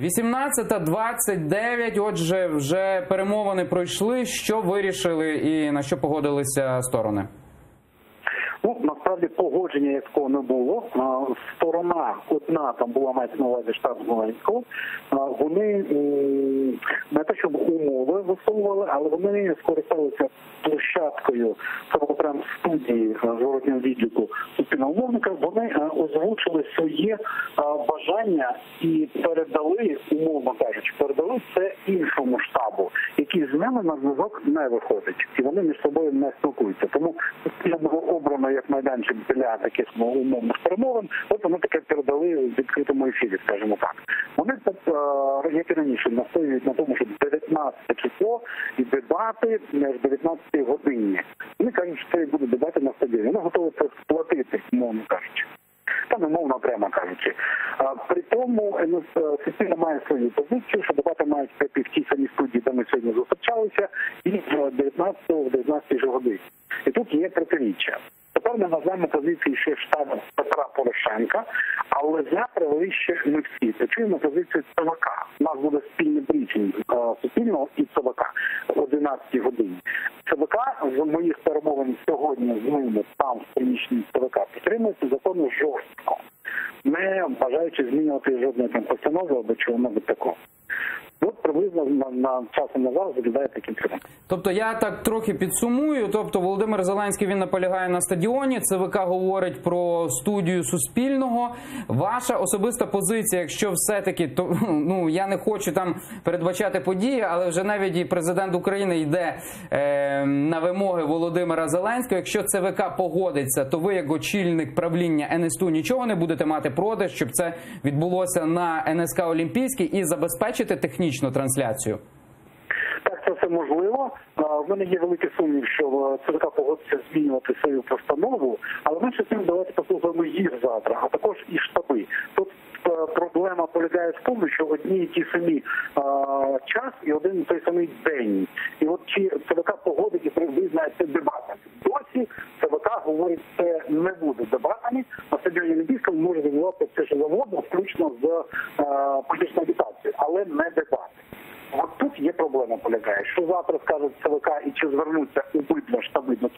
18.29, Отже, вже перемовини пройшли. Що вирішили і на що погодилися сторони? Насправді погодження як такого не було. Сторона одна там була мається на увазі штаб Зеленського. Вони не те, щоб умови висовували, але вони скористалися площадкою було студії зворотнього відліку суспільного мовника. Вони озвучили своє бажання і передали, умовно кажучи, передали це іншому штабу, ними на зв'язок не виходить, і вони між собою не спілкуються. Тому суспільно було обрано як майданчик для таких ну, умовних перемовин. От вони таке передали в відкритому ефірі, скажімо так. Вони е, як і раніше настоюють на тому, що 19 число і дебати в 19 годині. Вони кажуть, що це будуть дебати на стадіоні. Вони готові це сплатити, умовно кажучи. Та немовно прямо кажучи. При тому е, має свою позицію, що дебати мають пройти в тій самій студії, де ми сьогодні зустрічалися, і в 19 в 19 же годині. І тут є протиріччя. Тепер ми назвемо позиції ще штабу Петра Порошенка, але за привели ще ми всі. Почуємо позицію ЦВК. У нас буде спільний брифінг е, Суспільного і ЦВК о 11 годині. ЦВК з моїх перемовин сьогодні з ними там в приміщенні ЦВК підтримується закону жорстко, бажаючи змінювати жодної там постанови або чого-небудь такого. На, на часом назад виглядає таким чином. Тобто я так трохи підсумую. Тобто Володимир Зеленський він наполягає на стадіоні. ЦВК говорить про студію Суспільного. Ваша особиста позиція, якщо все-таки то ну я не хочу там передбачати події, але вже навіть і президент України йде е, на вимоги Володимира Зеленського. Якщо ЦВК погодиться, то ви, як очільник правління НСТУ, нічого не будете мати проти, щоб це відбулося на НСК Олімпійський і забезпечити технічну трансляцію. Так, це все можливо. А, В мене є великий сумнів, що ЦВК погодиться змінювати свою постанову, але менше тим давайте послухаємо їх завтра, а також і штаби. Тут проблема полягає в тому, що одні і ті самі а, час і один і той самий день. І от чи ЦВК погодить і визнає це дебатами. Досі ЦВК говорить, це не буде дебатами. На стадіоні Олімпійському може відбуватися все що завгодно, включно з політичною агітацією, але не дебати. Є проблема полягає. Що завтра скажуть ЦВК і чи звернуться убитно штаби ЦВК про зміну